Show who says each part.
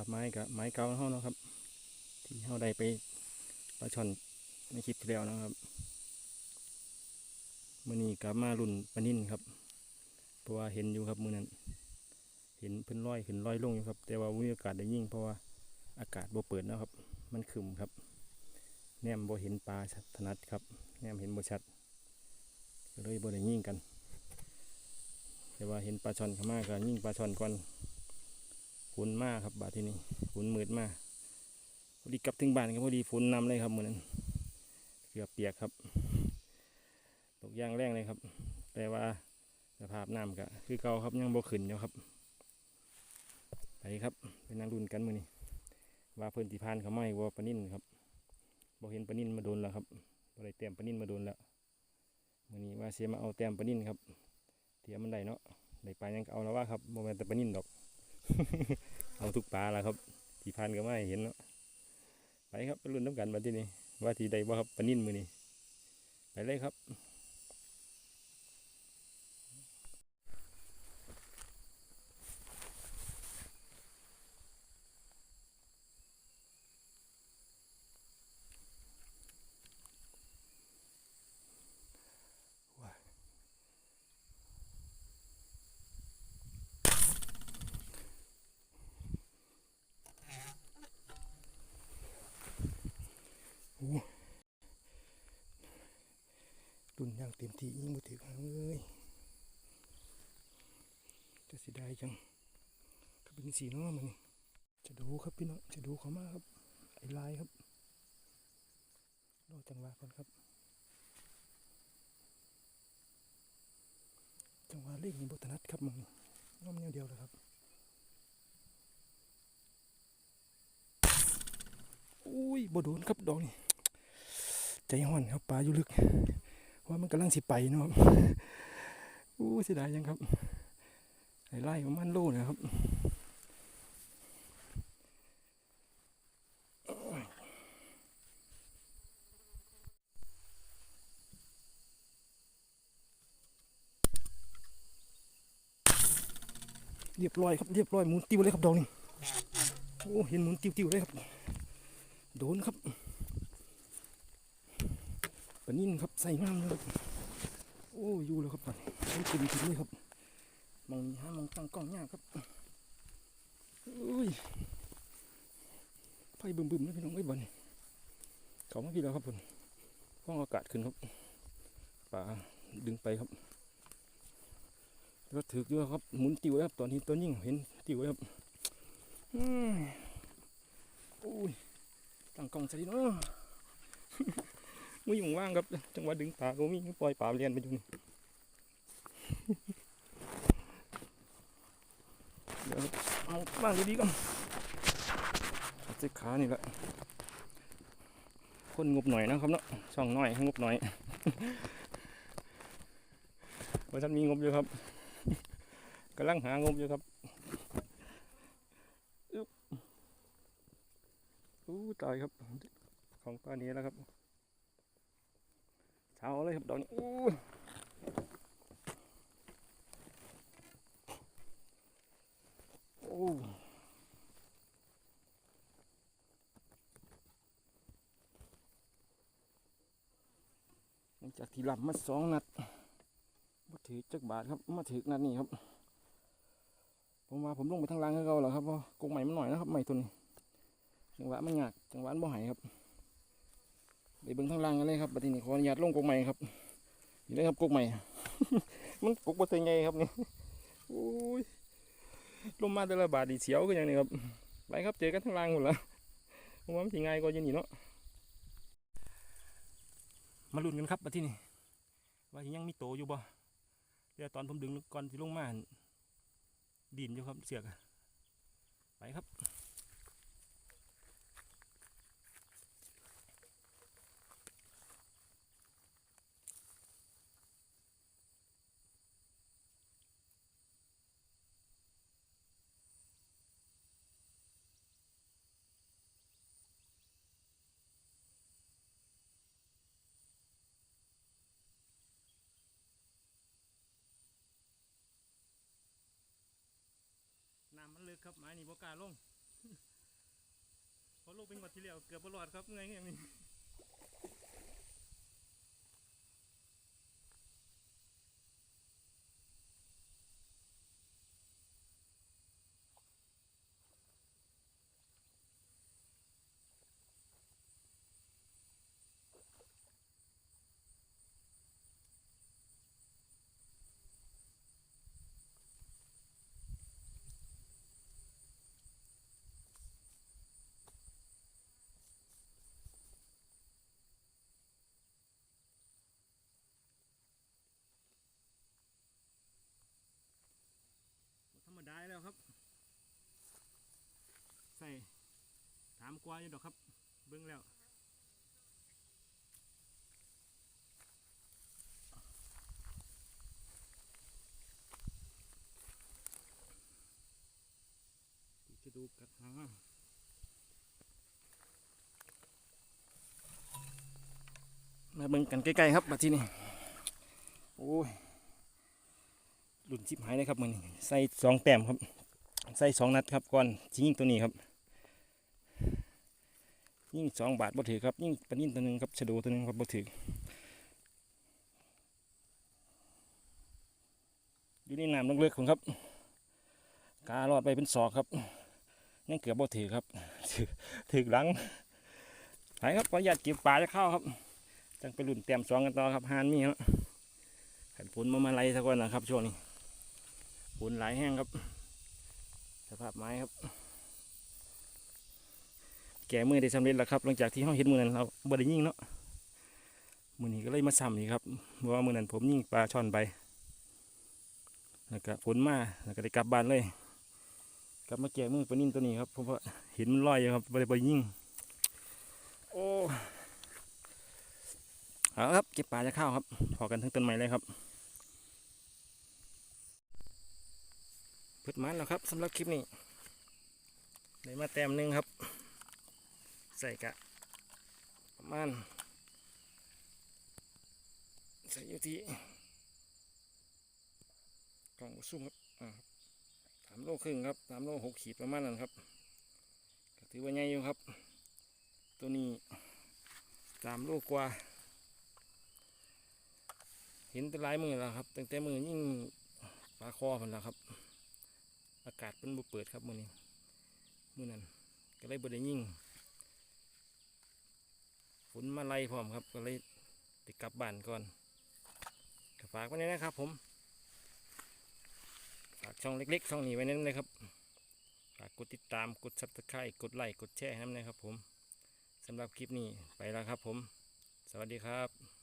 Speaker 1: าพไม้กับไม้เก่าของเฮานะครับ ที่เฮาได้ไปปลาช่อนในคลิปที่แล้วนะครับมื้อนี้กลับมารุ่นปนินครับ เพราะว่าเห็นอยู่ครับมือนั้น เห็นเพิ่นลอยขึ้นลอยลงอยู่ครับ แต่ว่าบ่มีโอกาสได้ยิ่งเพราะว่าอากาศบ่เปิดนะครับ มันครึมครับ แนมบ่เห็นปลาชัดถนัดครับ แนมเห็นบ่ชัดเลยบ่ได้ยิ่งกัน แต่ว่าเห็นปลาช่อนเข้ามาก็ยิ่งปลาช่อนก่อน ฝนมากครับบาดที่นี้ฝนมืดมากพอดีกลับถึงบ้านก็พอดีฝนนำเลยครับมือนั้นเกือบเปียกครับ ตกย่างแรงเลยครับ แต่ว่าสภาพน้ำก็คือเก่าครับยังบ่ขึ้นอยู่ครับไปครับเป็นนางรุ่นกันมือนี้ว่าเพิ่อนสิพานเขาไม่ว่าปนิ่นครับบ่เห็นปนิ่นมาโดนแล้วครับบ่ได้เตรียมปนิ่นมาโดนแล้วมือนี้ว่าเสิมาเอาแต้มปนิ่นครับเทียมมันได้เนาะได้ปลายังเอาแล้วว่าครับโมเมนแต่ปนิ่นดอก เอาทุกปลาแล้วครับ ที่พันก็ไม่เห็นเนาะไปครับไปรุ่นน้ำกันมาที่นี่ว่าทีใดว่าครับปนิ่นมือนี่ไปเลยครับรุ่น อย่างเต็มที่ยิงมือถือเอ้ยจะสิได้จังก็เป็นสีน้องมันจะดูครับพี่น้องจะดูเขามากครับ ไอ้ลายครับรอจังหวะก่อนครับ จังหวะเลขนี้บทนัดครับมึงน้อมแนวเดียวเลยครับอุ้ยบ่โดนครับดอกนี่ใจห่อนครับปลาอยู่ลึก ว่ามันกำลังสิไปเนาะครับอู้เสียดายยังครับไอ้ไล่ประมาณโลนะครับเรียบร้อยครับเรียบร้อยหมุนติวเลยครับดอกนี่โอ้เห็นหมุนติ้วๆเลยครับ โดนครับ ปนิ่นครับใส่งามเลยครับโอ้อยู่แล้วครับตอนนี้โอ้เต็มทีเลยครับมองหามองตั้งกล้องยากครับอุ้ยไฟบึมบึมๆเลยพี่น้องไอ้บอลเขามาพี่แล้วครับผมห้องอากาศขึ้นครับป่าดึงไปครับแล้วถือกอยู่ครับหมุนติวแล้วครับตอนนี้ตัวยิ่งเห็นติวแล้วครับอืมโอ้ยตั้งกล้องใส่ดีเนาะ มุ้ยว่างครับ จังหวะดึงปลาก็มีปล่อยปลาเรียนไปอยู่นี่เดี๋ยวเอาบ้างดีๆก่อนเอาเจ็ขานี่แหละคนงบหน่อยนะครับเนาะช่องน้อยให้งบหน่อยว่าท่านมีงบอยู่ครับกำลังหางบอยู่ครับอู้ตายครับ ของปลานี้แล้วครับ เช้าเลยครับดอกนี้อู้โอ้หลังจากที่หลับมาสองนัดมาถือจักบาทครับ มาถือนัดนี้ครับ ผมว่าผมลงไปทางล่างให้เขาแล้วครับเพราะกงใหม่มันหน่อยนะครับใหม่ตัวนี้จังหวะมันหยากจังหวะมันบ่หายครับ ไปเบิ่งทางล่างกันเลยครับบัดนี้ขออนุญาตลงกกใหม่ครับนี่เลยครับกกใหม่ มันกกบ่เต็งไงครับนี่โอ้ยลมมาแต่ละบาทดีเสียวก็อย่างนี้ครับไปครับเจอกันทางล่างหมดแล้วผมว่ามันสิง่ายกว่าอยันนี่เนาะมาลุ้นกันครับบัดที่นี่ว่ายังมีโตอยู่บ่เดี๋ยวตอนผมดึงก่อนสิลงมาดินอยู่ครับเสือกไปครับ ครับไม้นี่บกาลงเพราะลูกเป็นวัดที่แล้วเกือบบรอดครับไงอย่างนี้บ่ธรรมดาแล้วครับ ใส่ถาม กว่าอยู่ดอกครับ เบิ่งแล้วจะดูกัดหางมาเบิ่งกันใกล้ๆครับมาที่นี่โอ้ยหลุนชิบหายเลยครับมือนี้ใส่สองแต้มครับ ใส่สองนัดครับก่อนชิยิงตัวนี้ครับ ยิ่งสองบาทบ่ถือครับ ยิ่งปลานิ่นตัวหนึ่งครับชะโดตัวหนึ่งครับบ่ถืออยู่ในน้ำลึกๆผมครับการอดไปเป็นศอกครับยังเกือบบ่ถือครับถือถือหลังไปครับขออนุญาตเก็บปลาจะเข้าครับจังไปลุ่นเตรียมสองกันต่อครับฮานมีครับขันฝนมามาไล่สักวันนะครับช่วงนี้ฝนหลายแห้งครับ สภาพไม้ครับ แก่มือได้สำเร็จแล้วครับหลังจากที่ห้องเห็นมือนั้นเราบ่ได้ยิงเนาะมือนี้ก็เลยมาซ้ำอีกครับเพราะว่ามือนั้นผมยิ่งปลาช่อนไปแล้วก็ฝนมาแล้วก็ได้กลับบ้านเลยกลับมาแก่มือปลานิ่นตัวนี้ครับเพราะว่าเห็นมันลอยอยู่ครับบ่ได้ไปยิงโอ้เอาครับเก็บปลาจะเข้าครับพอกันทั้งต้นไม้เลยครับเพิดมันแล้วครับสำหรับคลิปนี้ได้มาแต้มหนึ่งครับ ใส่กะประมาณใส่อยู่ที่กล่องซุ่มครับสามโลครึ่งครับสามโลหกขีดประมาณนั้นครับก็ถือว่าใหญ่อยู่ครับ ตัวนี้สามโลกว่า เห็นแต่ลายมือแล้วครับตั้งแต่มือยิ่งปลาคอมันแล้วครับ อากาศเป็นบุเปิดครับมือนี้มือนั้นก็เลยบไดยิ่ง นมาไล่พร้อมครับก็เลยติดกลับบ้านก่อนฝากไว้นี้นะครับผม ฝากช่องเล็กๆ ช่องนี้ไว้นั่นเลยครับฝากกดติดตามกดซับสไครต์กดไลค์กดแชร์นั่นเลยครับผมสำหรับคลิปนี้ไปแล้วครับผม สวัสดีครับ